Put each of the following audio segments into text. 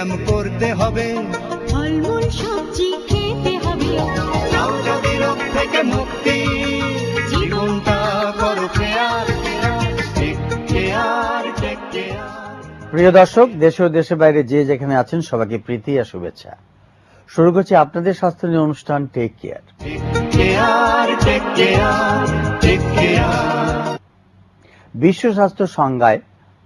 ব্যায়াম করতে হবে। ফলমূল সবজি খেতে হবে। রোগ থেকে মুক্তি। জীবনটা করো কেয়ার কেয়ার। প্রিয় দর্শক দেশে ও দেশের বাইরে যে যেখানে আছেন সবাইকে প্রীতি আর শুভেচ্ছা। শুরু করছি আপনাদের স্বাস্থ্য নিয়ে অনুষ্ঠান টেক কেয়ার। বিশ্ব স্বাস্থ্য সংজ্ঞায়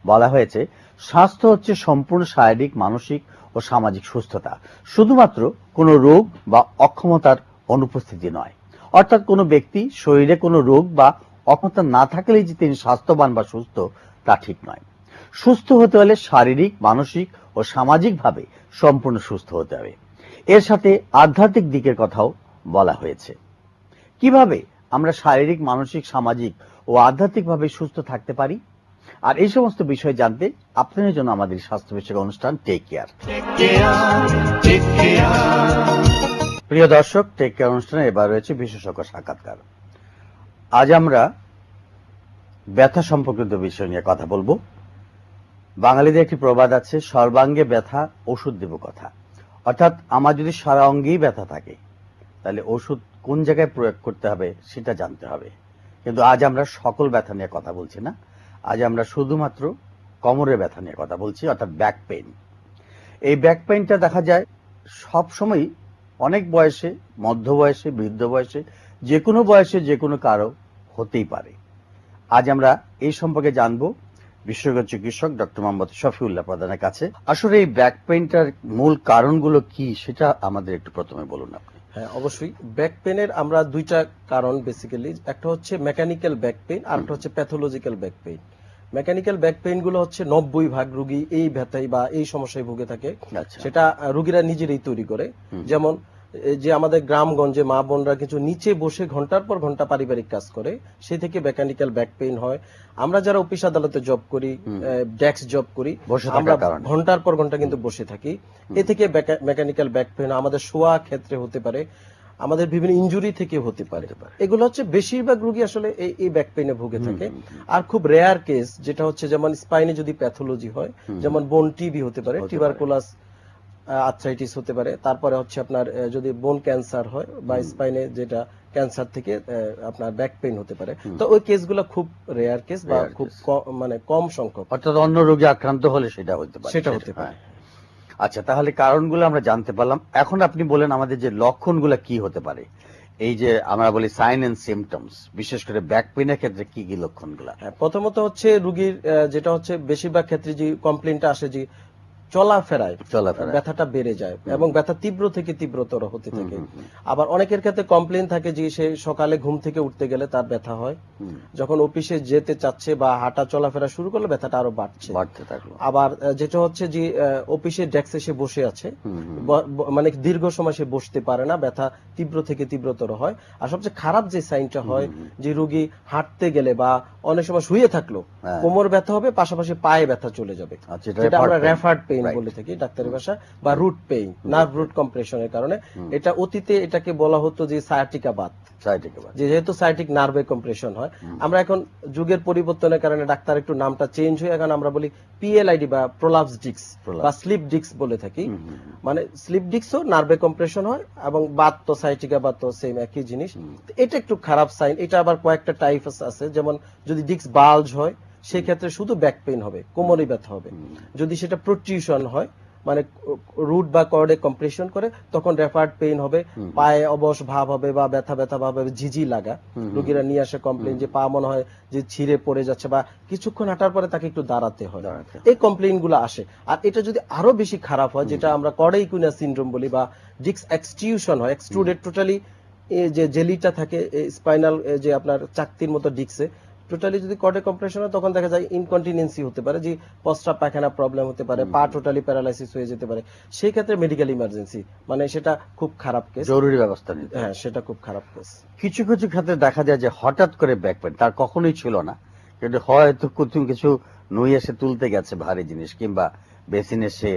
বলা হয়েছে স্বাস্থ্য হচ্ছে সম্পূর্ণ শারীরিক, মানসিক ও সামাজিক সুস্থতা। শুধুমাত্র কোনো রোগ বা অক্ষমতার অনুপস্থিতি নয়। অর্থাৎ কোনো ব্যক্তি শরীরে কোনো রোগ বা অক্ষমতা না থাকলেই যে তিনি স্বাস্থ্যবান বা সুস্থ, তা ঠিক নয়। সুস্থ হতে হলে শারীরিক, মানসিক ও সামাজিকভাবে সম্পূর্ণ সুস্থ হতে হবে। এর সাথে আধ্যাত্মিক দিকের কথাও বলা হয়েছে। কীভাবে আমরা শারীরিক, মানসিক, সামাজিক ও আধ্যাত্মিকভাবে সুস্থ থাকতে পারি? আর এই সমস্ত বিষয় জানতে আপনাদের জন্য আমাদের স্বাস্থ্য বিষয়ক অনুষ্ঠান টেক কেয়ার প্রিয় দর্শক টেক কেয়ার অনুষ্ঠানে এবার রয়েছে বিশেষজ্ঞ সাক্ষাৎকার। আজ আমরা ব্যথা সম্পর্কিত বিষয় নিয়ে কথা বলব। বাঙালিদের একটি প্রবাদ আছে সর্বাঙ্গে ব্যথা ওষুধ দেব কথা। অর্থাৎ আমার যদি সারা অঙ্গেই ব্যথা থাকে তাহলে ওষুধ কোন জায়গায় প্রয়োগ করতে হবে সেটা জানতে হবে। কিন্তু আজ আমরা সকল ব্যথা নিয়ে কথা বলছি না। আজ আমরা শুধুমাত্র কোমরের ব্যথা নিয়ে কথা বলছি অর্থাৎ ব্যাক পেইন এই ব্যাক পেইনটা দেখা যায় সব সময় অনেক বয়সে মধ্য বয়সে বৃদ্ধ বয়সে যে কোনো বয়সে যে কোনো কারও হতেই পারে। আজ আমরা এই সম্পর্কে জানব বিশেষজ্ঞ চিকিৎসক ডক্টর মোহাম্মদ শফিউল্লাহ প্রধানের কাছে। আসলে এই ব্যাক পেইনটার মূল কারণগুলো কি সেটা আমাদের একটু প্রথমে বলুন আপনি। হ্যাঁ অবশ্যই। ব্যাক পেনের আমরা দুইটা কারণ বেসিক্যালি একটা হচ্ছে মেকানিক্যাল ব্যাক পেইন আর একটা হচ্ছে pathological back pain mechanical back পেইনগুলো হচ্ছে নব্বই ভাগ রুগী এই ব্যথায় বা এই সমস্যায় ভুগে থাকে। আচ্ছা। সেটা রুগীরা নিজেরাই তৈরি করে। যেমন যে আমাদের গ্রামগঞ্জে মা বোনরা কিছু নিচে বসে ঘণ্টার পর ঘণ্টা পারিবারিক কাজ করে সেই থেকে মেকানিক্যাল ব্যাক পেইন হয়। আমরা যারা অফিস আদালতে জব করি। ডেস্ক জব করি আমরা ঘণ্টার পর ঘণ্টা কিন্তু বসে থাকি। এ থেকে মেকানিক্যাল ব্যাক পেইন আমাদের শোয়া ক্ষেত্রে হতে পারে। আমাদের বিভিন্ন ইনজুরি থেকে হতে পারে। এগুলো হচ্ছে বেশিরভাগ রোগী আসলে এই এই ব্যাক পেইনে ভুগে থাকে। আর খুব রেয়ার কেস যেটা হচ্ছে যেমন স্পাইনে যদি প্যাথোলজি হয় যেমন বোন টিবি হতে পারে। টিউবারকুলাস আর্থ্রাইটিস হতে পারে। তারপরে হচ্ছে আপনার যদি বোন ক্যান্সার হয় বা স্পাইনে যেটা ক্যান্সার থেকে আপনার ব্যাক পেইন হতে পারে। তো ওই কেসগুলো খুব রেয়ার কেস বা খুব। মানে কম সংখ্যক। অর্থাৎ অন্য রোগে আক্রান্ত হলে সেটা হতে পারে। সেটা হতে পারে। হ্যাঁ। আচ্ছা তাহলে কারণগুলো আমরা জানতে পারলাম। এখন আপনি বলেন আমাদের যে লক্ষণগুলো কি হতে পারে। এই যে আমরা বলি সাইন এন্ড সিমটমস বিশেষ করে ব্যাক পেইনের ক্ষেত্রে কি কি লক্ষণগুলো? হ্যাঁ, প্রথমত হচ্ছে রুগীর যেটা হচ্ছে বেশিরভাগ ক্ষেত্রে যে কমপ্লেনটা আসে যে চলাফেরায় চলাফেরা ব্যথাটা বেড়ে যায় এবং ব্যথা তীব্র থেকে তীব্রতর হতে থাকে। আবার অনেকের ক্ষেত্রে কমপ্লেন থাকে যে সে সকালে ঘুম থেকে উঠতে গেলে তার ব্যথা হয়। যখন অফিসে যেতে চাচ্ছে বা হাঁটা চলাফেরা শুরু করলে ব্যথাটা আরও বাড়ছে। বাড়তে থাকল। আবার যেটা হচ্ছে যে আহ, অফিসের ডেস্কে সে বসে আছে। মানে দীর্ঘ সময় সে বসতে পারে না ব্যথা তীব্র থেকে তীব্রতর হয়। আর সবচেয়ে খারাপ যে সাইনটা হয় যে রোগী হাঁটতে গেলে বা অনেক সময় শুয়ে থাকল হ্যাঁ। কোমর ব্যথা হবে পাশাপাশি পায়ে ব্যথা চলে যাবে। আচ্ছা, এটা যেটা আমরা রেফার্ড পেইন বলে থাকি ডাক্তারি ভাষা বা রুট পেইন নার্ভ রুট কম্প্রেশনের কারণে। এটা অতীতে এটাকে বলা হতো যে সায়াটিকা বাত যেহেতু সাইটিক নার্ভে কম্প্রেশন হয় আমরা এখন যুগের পরিবর্তনের কারণে ডাক্তার একটু নামটা চেঞ্জ হয়ে এখন আমরা বলি পিএলআইডি বা প্রোলাপস ডিক্স বা স্লিপ ডিক্স বলে থাকি। মানে স্লিপ ডিক্সও নার্ভে কম্প্রেশন হয় এবং বাত তো সাইটিকা বাত তো সেম একই জিনিস। এটা একটু খারাপ সাইন এটা আবার কয়েকটা টাইপ আছে যেমন যদি ডিক্স বাল্জ হয় সেই ক্ষেত্রে শুধু ব্যাক পেইন হবে কোমরে ব্যথা হবে। যদি সেটা প্রোট্রিউশন হয় মানে রুট বা কর্ডে কম্প্রেশন করে তখন রেফার্ড পেইন হবে পায়ে অবশ ভাব হবে বা ব্যথা ব্যথা ভাব হবে ঝিঝি লাগা। রোগীরা নিয়ে আসে কমপ্লেন যে পা মনে হয় যে ছিঁড়ে পড়ে যাচ্ছে বা কিছুক্ষণ হাঁটার পরে তাকে একটু দাঁড়াতে হয়। এই কমপ্লেনগুলো আসে। আর এটা যদি আরও বেশি খারাপ হয় যেটা আমরা কডেইকুইনা সিনড্রোম বলি বা ডিক্স এক্সটিউশন হয় এক্সট্রুডেড টোটালি যে জেলিটা থাকে স্পাইনাল যে আপনার চাকতির মতো ডিক্সে টোটালি যদি কডে কম্প্রেশন হয় তখন দেখা যায় ইনকন্টিনেন্সি হতে পারে যে প্রস্রাব পায়খানা প্রবলেম হতে পারে পা টোটালি প্যারালাইসিস হয়ে যেতে পারে। সেই ক্ষেত্রে মেডিকেল ইমার্জেন্সি মানে সেটা খুব খারাপ কেস জরুরি ব্যবস্থা নিতে। হ্যাঁ সেটা খুব খারাপ কেস কিছু কিছু ক্ষেত্রে দেখা যায় যে হঠাৎ করে ব্যাক পেন তার কখনোই ছিল না। কিন্তু হয়তো কুতুম কিছু নই এসে তুলতে গেছে ভারী জিনিস কিংবা বেসিনে সে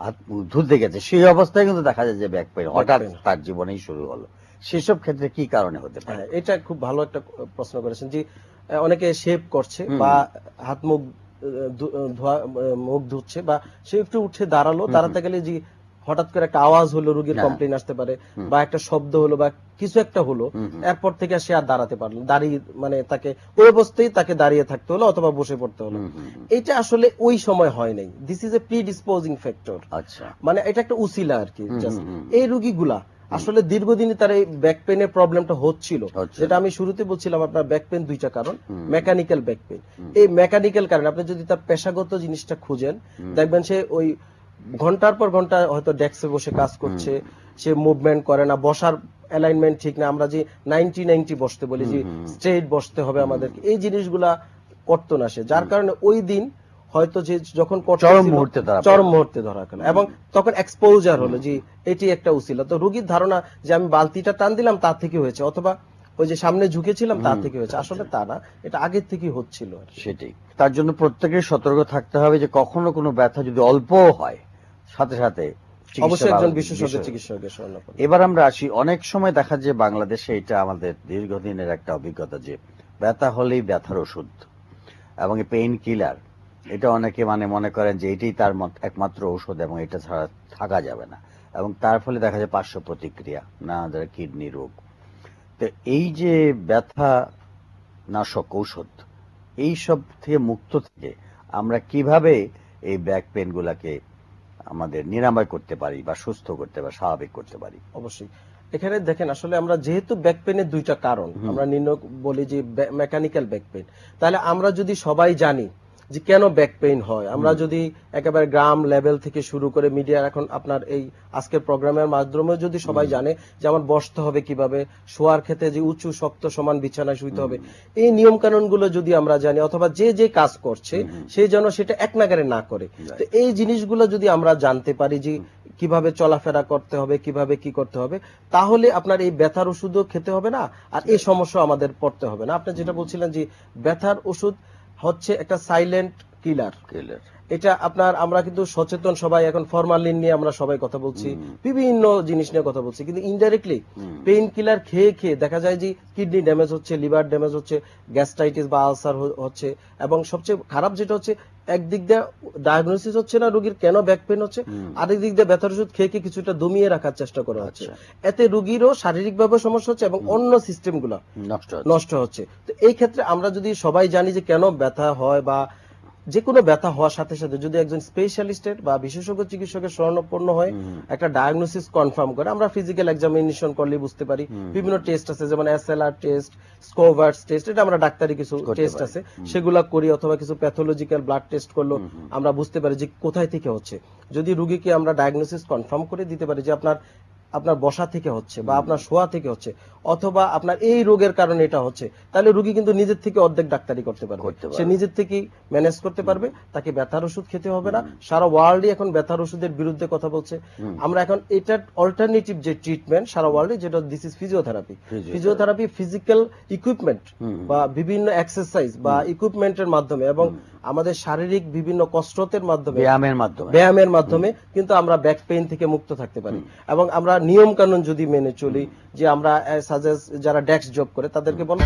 হাত ধুতে গেছে সেই অবস্থায় কিন্তু দেখা যায় যে ব্যাক পেন হঠাৎ তার জীবনেই শুরু হলো। সেসব ক্ষেত্রে কি কারণে হতে পারে? হ্যাঁ এটা খুব ভালো একটা প্রশ্ন করেছেন যে অনেকে শেভ করছে বা হাত মুখ ধোয়া মুখ ধুচ্ছে বা সে একটু উঠে দাঁড়াল দাঁড়াতে গেলে যে হঠাৎ করে একটা আওয়াজ হলো রোগীর। কমপ্লেন আসতে পারে বা একটা শব্দ হলো বা কিছু একটা হলো। এরপর থেকে সে আর দাঁড়াতে পারল দাঁড়িয়ে মানে তাকে ওই অবস্থায় তাকে দাঁড়িয়ে থাকতে হলো অথবা বসে পড়তে হলো। এটা আসলে ওই সময় হয় নাই this is a predisposing factor আচ্ছা মানে এটা একটা উসিলা আর কি। এই রুগীগুলা আসলে দীর্ঘদিনই তার এই ব্যাক পেনের প্রবলেমটা হচ্ছিল। যেটা আমি শুরুতে বলছিলাম আপনার ব্যাক পেন দুইটা কারণ। মেকানিক্যাল ব্যাক পেন এই মেকানিক্যাল কারণে আপনি যদি তার পেশাগত জিনিসটা খুঁজেন দেখবেন সে ওই ঘণ্টার পর ঘণ্টা হয়তো ডেস্কে বসে কাজ করছে সে মুভমেন্ট করে না বসার অ্যালাইনমেন্ট ঠিক না। আমরা যে নাইনটি নাইনটি বসতে বলি যে স্ট্রেট বসতে হবে আমাদেরকে। এই জিনিসগুলা করতো না সে। যার কারণে ওই দিন হয়তো যে যখন চরম মুহূর্তে ধরা চরম মুহূর্তে ধরা গেল এবং তখন এক্সপোজার হলো যে এটি একটা উসিলা। তো রোগীর ধারণা যে আমি বালতিটা টান দিলাম তার থেকে হয়েছে অথবা ওই যে সামনে ঝুঁকেছিলাম তার থেকে হয়েছে। আসলে তা না এটা আগের থেকেই হচ্ছিল সেটাই। তার জন্য প্রত্যেকের সতর্ক থাকতে হবে যে কখনো কোনো ব্যথা যদি অল্প হয় সাথে সাথে অবশ্যই একজন বিশেষজ্ঞ চিকিৎসকের শরণাপন্ন এবার আমরা আসি অনেক সময় দেখা যায় বাংলাদেশে এটা আমাদের দীর্ঘদিনের একটা অভিজ্ঞতা যে ব্যথা হলেই ব্যথার ওষুধ এবং পেইন কিলার এটা অনেকে মানে মনে করেন যে এটাই তার একমাত্র ঔষধ এবং এটা ছাড়া থাকা যাবে না। এবং তার ফলে দেখা যায় পার্শ্ব প্রতিক্রিয়া না যারা কিডনি রোগ। তো এই যে ব্যথা নাশক ঔষধ এই সব থেকে মুক্ত থেকে আমরা কীভাবে এই ব্যাক পেন গুলাকে আমাদের নিরাময় করতে পারি বা সুস্থ করতে বা স্বাভাবিক করতে পারি? অবশ্যই। এখানে দেখেন আসলে আমরা যেহেতু ব্যাক পেনের দুইটা কারণ আমরা নির্ণয় বলি যে মেকানিক্যাল ব্যাক পেন তাহলে আমরা যদি সবাই জানি যে কেন ব্যাক পেইন হয়? আমরা যদি একেবারে গ্রাম লেভেল থেকে শুরু করে মিডিয়া এখন আপনার এই আজকের প্রোগ্রামের মাধ্যমে যদি সবাই জানে যে আমার বসতে হবে কীভাবে শোয়ার ক্ষেত্রে যে উঁচু শক্ত সমান বিছানায় শুইতে হবে এই নিয়ম কানুনগুলো যদি আমরা জানি অথবা যে যে কাজ করছে সে যেন সেটা এক নাগারে না করে। তো এই জিনিসগুলো যদি আমরা জানতে পারি যে কীভাবে চলাফেরা করতে হবে কীভাবে কি করতে হবে তাহলে আপনার এই ব্যথার ওষুধও খেতে হবে না আর এই সমস্যা আমাদের পড়তে হবে না। আপনি যেটা বলছিলেন যে ব্যথার ওষুধ হচ্ছে একটা সাইলেন্ট কিলার Killer। এটা আপনার আমরা কিন্তু সচেতন সবাই এখন ফরমালিন নিয়ে আমরা সবাই কথা বলছি বিভিন্ন জিনিস নিয়ে কথা বলছি কিন্তু ইনডাইরেক্টলি পেইন কিলার খেয়ে খেয়ে দেখা যায় যে কিডনি ড্যামেজ হচ্ছে লিভার ড্যামেজ হচ্ছে গ্যাস্ট্রাইটিস বা আলসার হচ্ছে এবং সবচেয়ে খারাপ যেটা হচ্ছে একদিক দিয়ে ডায়াগনোসিস হচ্ছে না রোগীর কেন ব্যাক পেন হচ্ছে আরেক দিক দিয়ে ব্যথার ওষুধ খেয়ে খেয়ে কিছুটা দমিয়ে রাখার চেষ্টা করা হচ্ছে। এতে রোগীরও শারীরিকভাবে সমস্যা হচ্ছে এবং অন্য সিস্টেমগুলো নষ্ট হচ্ছে। তো এই ক্ষেত্রে আমরা যদি সবাই জানি যে কেন ব্যথা হয় বা যে কোনো ব্যথা হওয়ার সাথে সাথে যদি একজন স্পেশালিস্টের বা বিশেষজ্ঞ চিকিৎসকের শরণাপন্ন হয় একটা ডায়াগনোসিস কনফার্ম করে আমরা ফিজিক্যাল এক্সামিনেশন করলে বুঝতে পারি। বিভিন্ন টেস্ট আছে যেমন এসএলআর টেস্ট স্কোভার্স টেস্ট এটা আমরা ডাক্তারি কিছু টেস্ট আছে। সেগুলা করি অথবা কিছু প্যাথোলজিক্যাল ব্লাড টেস্ট করল আমরা বুঝতে পারি যে কোথায় থেকে হচ্ছে। যদি রুগীকে আমরা ডায়াগনোসিস কনফার্ম করে দিতে পারি যে আপনার আপনার বসা থেকে হচ্ছে বা আপনার শোয়া থেকে হচ্ছে অথবা আপনার এই রোগের কারণে এটা হচ্ছে তাহলে রোগী কিন্তু নিজের থেকে অর্ধেক ডাক্তারি করতে পারবে। সে নিজের থেকেই ম্যানেজ করতে পারবে তাকে ব্যথার ওষুধ খেতে হবে না। সারা ওয়ার্ল্ডই এখন ব্যথার ওষুধের বিরুদ্ধে কথা বলছে। আমরা এখন এটার অল্টারনেটিভ যে ট্রিটমেন্ট সারা ওয়ার্ল্ডে যেটা this is physiotherapy physiotherapy physical equipment বা বিভিন্ন এক্সারসাইজ বা ইকুইপমেন্টের মাধ্যমে এবং আমাদের শারীরিক বিভিন্ন কসরতের মাধ্যমে ব্যায়ামের মাধ্যমে। ব্যায়ামের মাধ্যমে কিন্তু আমরা ব্যাক পেইন থেকে মুক্ত থাকতে পারি। এবং আমরা নিয়ম কানুন যদি মেনে চলি যে আমরা সাজেস যারা ডেস্ক জব করে তাদেরকে বলো।